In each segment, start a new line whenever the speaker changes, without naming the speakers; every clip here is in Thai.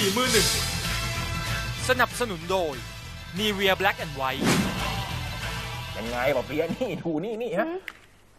บี่มือหนึ่งสนับสนุนโดย n ีเวีย Black and White
ยังไงบอกเปียะนี่ดูนี่นี่ฮะ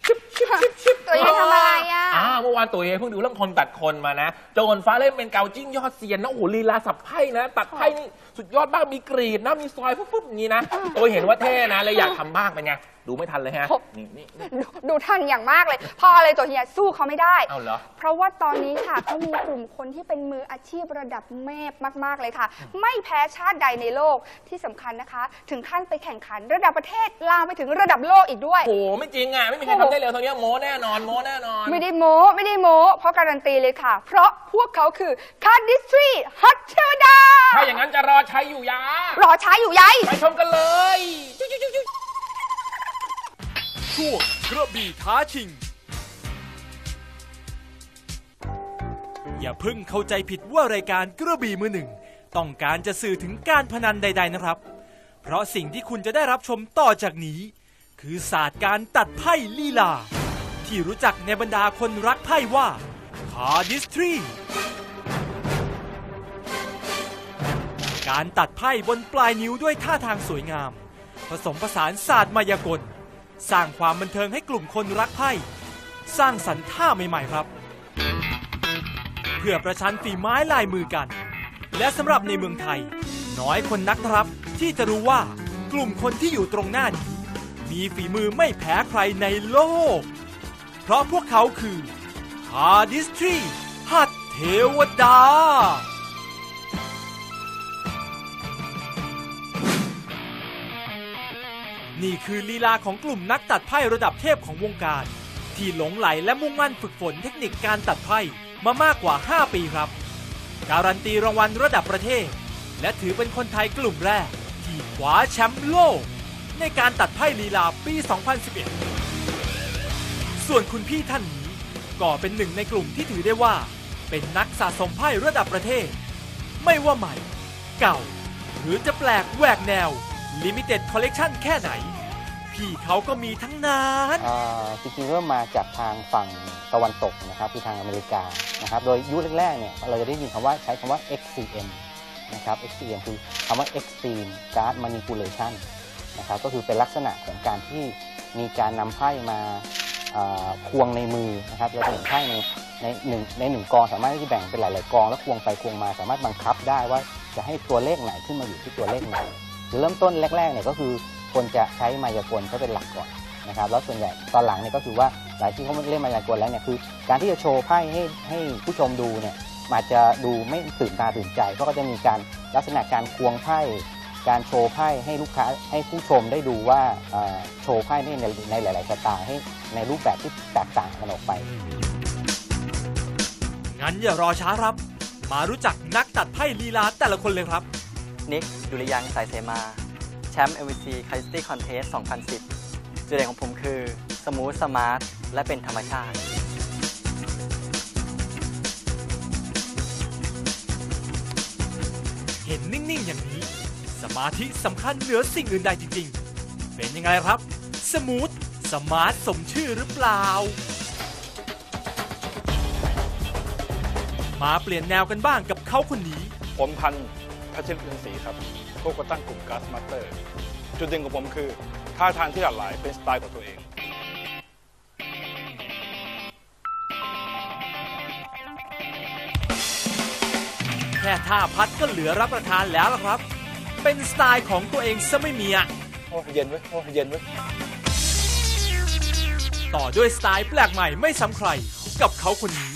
ชิบชิบชิบชิบ
ตัวเองทำอะไรอะ
อ่าเมื่อวานตัวเองเพิ่งดูเรื่องคนตัดคนมานะโจนฟ้าเล่นเป็นเกาจิ้งยอดเซียนนะโอ้โหลีลาสับไพ่นะ ตัดไพ่นี่สุดยอดบ้างมีกรีดนะมีซอยปุ๊บๆอย่างนี้นะตัวเห็นว่าเท่นะเลยอยากทำบ้างเป็นไงดูไม่ทันเลยฮะนี่นี่
ดูดูทันอย่างมากเลยพราะอะไรตัวเฮียสู้เขาไม่ได้
เอาเหรอ
เพราะว่าตอนนี้ค่ะเขามีกลุ่มคนที่เป็นมืออาชีพระดับเมพมาก ๆ เลยค่ะ ไม่แพ้ชาติใดในโลกที่สำคัญนะคะ ถึงขั้นไปแข่งขันระดับประเทศลามไปถึงระดับโลกอีกด้วย
โอ้โหไม่จริงอะไม่มีใครทำได้เร็วเท่านี้โม้แน่นอนโม้แน่นอน
ไม่ได้โม้ไม่ได้โม้เพราะการันตีเลยค่ะ เพราะพวกเขาคือคาร์ดิสทรีฮัตเชอร์ดา
ถ้าอย่างนั้นจะรอใช้อยู่ยาร
อใช้อยู่ใย
ไปชมกันเลย
ช่วงกระบี่ท้าชิง อย่าเพิ่งเข้าใจผิดว่ารายการกระบี่มือหนึ่ง ต้องการจะสื่อถึงการพนันใด ๆนะครับ เพราะสิ่งที่คุณจะได้รับชมต่อจากนี้ คือศาสตร์การตัดไพ่ลีลา ที่รู้จักในบรรดาคนรักไพ่ว่าคาดิสทรี การตัดไพ่บนปลายนิ้วด้วยท่าทางสวยงาม ผสมผสานศาสตร์มายากล สร้างความบันเทิงให้กลุ่มคนรักไพ่ สร้างสรรค์ท่าใหม่ๆครับ เพื่อประชันฝีไม้ลายมือกัน และสำหรับในเมืองไทย น้อยคนนักครับที่จะรู้ว่ากลุ่มคนที่อยู่ตรงหน้านี้ มีฝีมือไม่แพ้ใครในโลก เพราะพวกเขาคือคาดิสทรีหัดเทวดา นี่คือลีลาของกลุ่มนักตัดไพ่ระดับเทพของวงการ ที่หลงไหลและมุ่งมั่นฝึกฝนเทคนิคการตัดไพ่มามากกว่า 5 ปีครับ การันตีรางวัลระดับประเทศ และถือเป็นคนไทยกลุ่มแรกที่คว้าแชมป์โลก ในการตัดไพ่ลีลาปี 2011 ส่วนคุณพี่ท่านนี้ก็เป็นหนึ่งในกลุ่มที่ถือได้ว่า เป็นนักสะสมไพ่ระดับประเทศ ไม่ว่าใหม่ เก่า หรือจะแปลกแหวกแนว Limited Collection แค่ไหน พี่เขาก็มีทั้งนั้น
เอ่จริงๆเริ่มมาจากทางฝั่งตะวันตกนะครับคือทางอเมริกานะครับโดยยุคแรกๆเนี่ยเราจะได้ยินคำว่าใช้คำว่า XCM นะครับ XCM คือคำว่า Extreme Card Manipulation นะครับก็คือเป็นลักษณะของการที่มีการนำไพ่มาควงในมือนะครับเราจะเห็นไพ่ในในหนึ่งในหนึ่งกองสามารถที่จะแบ่งเป็นหลาย ๆ กอง แล้วควงไปควงมาสามารถบังคับได้ว่าจะให้ตัวเลขไหนขึ้นมาอยู่ที่ตัวเลขไหนคือเริ่มต้นแรก ๆ เนี่ยก็คือคนจะใช้มายากลเขาเป็นหลักก่อนนะครับแล้วส่วนใหญ่ตอนหลังเนี่ยก็คือว่าหลายที่เขาเล่นมายากลแล้วเนี่ยคือ การที่จะโชว์ไพ่ให้ให้ผู้ชมดูเนี่ยอาจจะดูไม่ตื่นตาตื่นใจเพราะก็จะมีการลักษณะการควงไพ่ การโชว์ไพ่ให้ลูกค้าให้ผู้ชมได้ดูว่าเอ่อโชว์ไพ่ในในในหลาย ๆ สไตล์ให้ในรูปแบบที่แตกต่างกันออกไป
งั้นอย่ารอช้าครับ มารู้จักนักตัดไพ่ลีลาแต่ละคนเลยครับ
นิกดุริยางค์สายเสมา แชมป์ MVC c a l i s t y Contest 2010 จุดเด่นของผมคือ สมูท สมาร์ท และเป็นธรรมชาติ
เห็นนิ่ง ๆ อย่างนี้ สมาธิสำคัญเหนือสิ่งอื่นใดจริงๆ เป็นยังไงครับ สมูท สมาร์ทสมชื่อหรือเปล่า มาเปลี่ยนแนวกันบ้างกับเขาคนนี้
ผมพันธ์พัชรินศรีครับผู้ก่อตั้งกลุ่มก๊าซมาสเตอร์ จุดเด่นของผมคือท่าทางที่หลากหลายเป็นสไตล์ของตัวเอง
แค่ท่าพัดก็เหลือรับประทานแล้วล่ะครับ เป็นสไตล์ของตัวเองซะไม่มีอะ
โอ้เย็นเว้ยโอ้เย็นเว้ย
ต่อด้วยสไตล์แปลกใหม่ไม่ซ้ำใครกับเขาคนนี้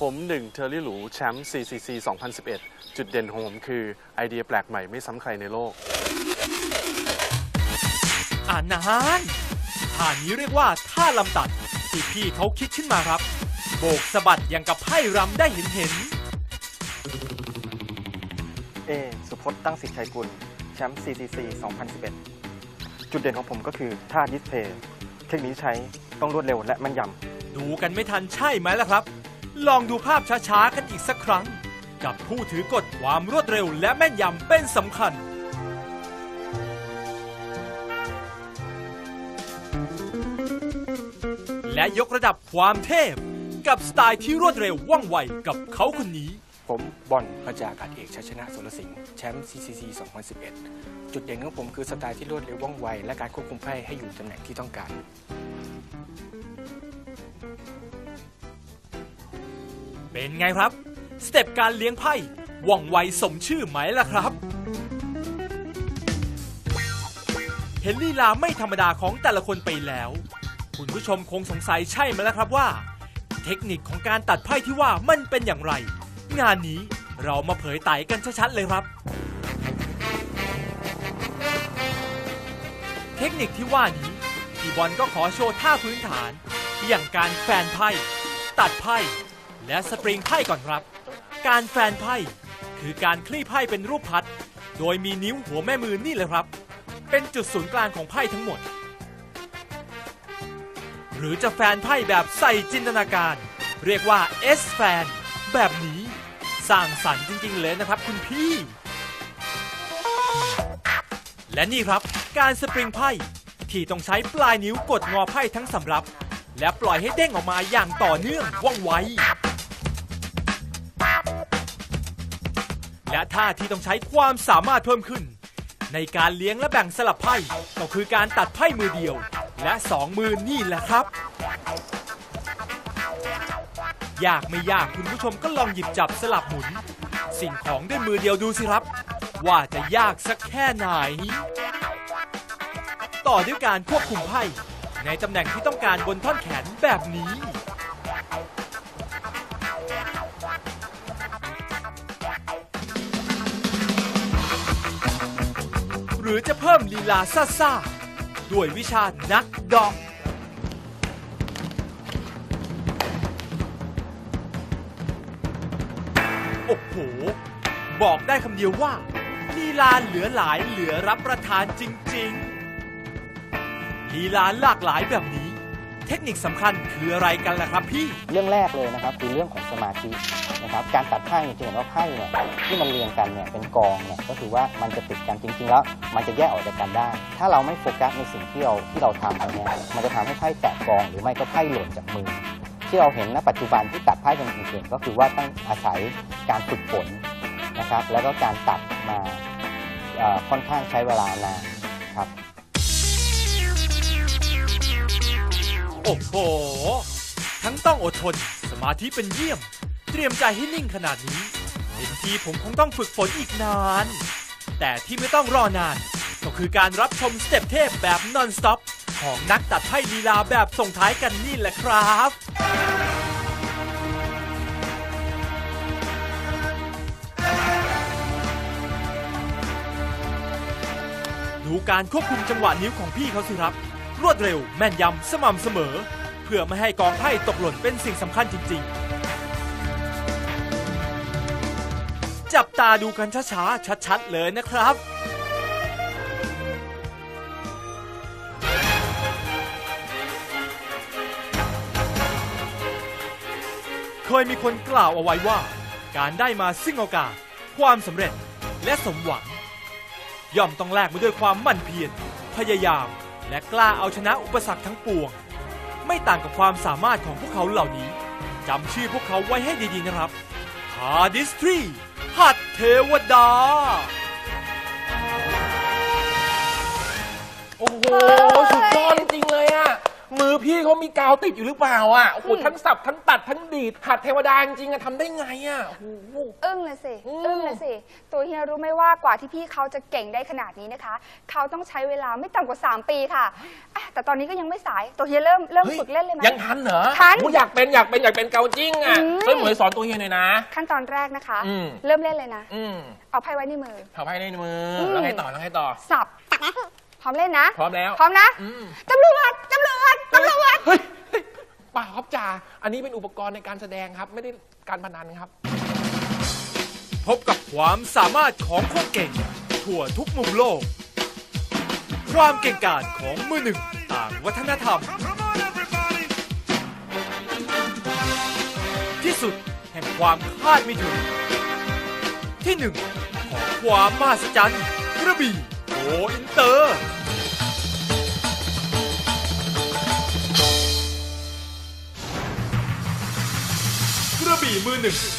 ผมหนึ่งเทอร์รี่หรูแชมป์ CCC 2011 จุดเด่นของผมคือ ไอเดียแปลกใหม่ไม่ซ้ำใครในโลก
อ่านานท่านี้เรียกว่าท่าลำตัด ที่พี่เขาคิดขึ้นมาครับ โบกสะบัดอย่างกับไพ่รำได้เห็นเห็น
เอ สุพจน์ตั้งสิทธิ์ชัยกุล แชมป์ CCC 2011 จุดเด่นของผมก็คือท่าดิสเพย์เทคนิคใช้ต้องรวดเร็วและแม่นยำ
ดูกันไม่ทันใช่ไหมล่ะครับ ลองดูภาพช้าๆ กันอีกสักครั้ง กับผู้ถือกฎความรวดเร็วและแม่นยำเป็นสำคัญและยกระดับความเทพ กับสไตล์ที่รวดเร็วว่องไวกับเขาคนนี้
ผมบอลพระจากาศเอกชัยชนะสุรสิงห์แชมป์ CCC 2011 จุดเด่นของผมคือสไตล์ที่รวดเร็วว่องไว และการควบคุมไพ่ให้อยู่ตำแหน่งที่ต้องการ
เป็นไงครับ สเต็ปการเลี้ยงไพ่ว่องไวสมชื่อไหมล่ะครับ เห็นลีลาไม่ธรรมดาของแต่ละคนไปแล้ว คุณผู้ชมคงสงสัยใช่ไหมล่ะครับว่า เทคนิคของการตัดไพ่ที่ว่ามันเป็นอย่างไร งานนี้เรามาเผยไต่กันชัดๆเลยครับ เทคนิคที่ว่านี้พี่บอลก็ขอโชว์ท่าพื้นฐาน อย่างการแฟนไพ่ ตัดไพ่ และสปริงไพ่ก่อนครับ การแฟนไพ่คือการคลี่ไพ่เป็นรูปพัด โดยมีนิ้วหัวแม่มือนี่เลยครับ เป็นจุดศูนย์กลางของไพ่ทั้งหมด หรือจะแฟนไพ่แบบใส่จินตนาการ เรียกว่า S แฟนแบบนี้ สร้างสรรค์จริง ๆ เลยนะครับคุณพี่ และนี่ครับการสปริงไพ่ที่ต้องใช้ปลายนิ้วกดงอไพ่ทั้งสำรับ และปล่อยให้เด้งออกมาอย่างต่อเนื่องว่องไวและท่าที่ต้องใช้ความสามารถเพิ่มขึ้น ในการเลี้ยงและแบ่งสลับไพ่ก็คือการตัดไพ่มือเดียว และสองมือนี่แหละครับ ยากไม่ยากคุณผู้ชมก็ลองหยิบจับสลับหมุน สิ่งของด้วยมือเดียวดูสิครับ ว่าจะยากสักแค่ไหน ต่อด้วยการควบคุมไพ่ในตำแหน่งที่ต้องการบนท่อนแขนแบบนี้ หรือจะเพิ่มลีลาซ่าๆด้วยวิชานักดอก บอกได้คำเดียวว่าลีลาเหลือหลายเหลือรับประทานจริงๆลีลาหลากหลายแบบนี้ เทคนิคสำคัญคืออะไรกันล่ะครับพี่
เรื่องแรกเลยนะครับคือเรื่องของสมาธินะครับการตัดไพ่เนี่ยจะเห็นว่าไพ่เนี่ยที่มันเรียงกันเนี่ยเป็นกองเนี่ยก็คือว่ามันจะติดกันจริง ๆ แล้ว มันจะแยกออกจากกันได้ ถ้าเราไม่โฟกัสในสิ่งที่เราที่เราทำไปเนี่ยมันจะทำให้ไพ่แตกกอง หรือไม่ก็ไพ่หล่นจากมือ ที่เราเห็นณปัจจุบันที่ตัดไพ่กันเก่งๆก็คือว่าต้องอาศัยการฝึกฝน นะครับ แล้วก็การตัดมาค่อนข้างใช้เวลานานครับ
โอ้โห ทั้งต้องอดทน สมาธิเป็นเยี่ยม เตรียมใจให้นิ่งขนาดนี้เห็นทีผมคงต้องฝึกฝนอีกนาน แต่ที่ไม่ต้องรอนาน ก็คือการรับชมสเต็ปเทพแบบนอนสต็อปของนักตัดไพ่ลีลาแบบส่งท้ายกันนี่แหละครับ ดูการควบคุมจังหวะนิ้วของพี่เขาสิครับ รวดเร็วแม่นยำสม่ำเสมอ เพื่อไม่ให้กองไพ่ตกหล่นเป็นสิ่งสำคัญจริง ๆ จับตาดูกันช้าๆ ชัดๆ เลยนะครับเคยมีคนกล่าวเอาไว้ว่า การได้มาซึ่งโอกาส ความสำเร็จและสมหวัง ย่อมต้องแลกมาด้วยความหมั่นเพียรพยายาม และกล้าเอาชนะอุปสรรคทั้งปวง ไม่ต่างกับความสามารถของพวกเขาเหล่านี้จำชื่อพวกเขาไว้ให้ดีๆนะครับฮาดิสทรีหัดเทวดา
โอ้โห สุดยอดจริงๆเลยอะมือพี่เขามีกาวติดอยู่หรือเปล่าอะโอ้โห ทั้งสับทั้ง ดทั้งดีดหัดเทวดาจริงๆอะทำได้ไงอะโอ้โห
อึ้งเลยสิ
อืม
อึ้งเลยสิ ตัวเฮียรู้ไหมว่ากว่าที่พี่เขาจะเก่งได้ขนาดนี้นะคะ เขาต้องใช้เวลาไม่ต่ำกว่า 3 ปีค่ะอะ แต่ตอนนี้ก็ยังไม่สาย ตัวเฮียเริ่มเริ่ม
ฮ้
ฝึกเล่นเลยไหม
ยังทันเหรอ
ทัน
โอ้อยากเป็นอยากเป็นอยากเป็นเกาจิ้งอะ
อืม
ช่วยหมวยสอนตัวเฮียหน่อยนะ
ขั้นตอนแรกนะคะ
อืม
เริ่มเล่นเลยนะ
อืม
เอาไพ่ไว้ในมือ
เผาไพ่ในมือ
อืม
แล้วให้ต่อแล้วให้ต่อ
สับ พร้อมเล่นนะ
พร้อมแล้ว
พร้อมนะ
อืม
ตำรวจตำรวจ
ป่าครับจ่าอันนี้เป็นอุปกรณ์ในการแสดงครับ ไม่ได้การพนันครับ
พบกับความสามารถของคนเก่ง ทั่วทุกมุมโลก ความเก่งกาจของมือหนึ่งต่างวัฒนธรรม ที่สุดแห่งความคาดไม่ถึง ที่หนึ่งของความมหัศจรรย์กระบี่โกอินเตอร์ ระบี่มือหนึ่ง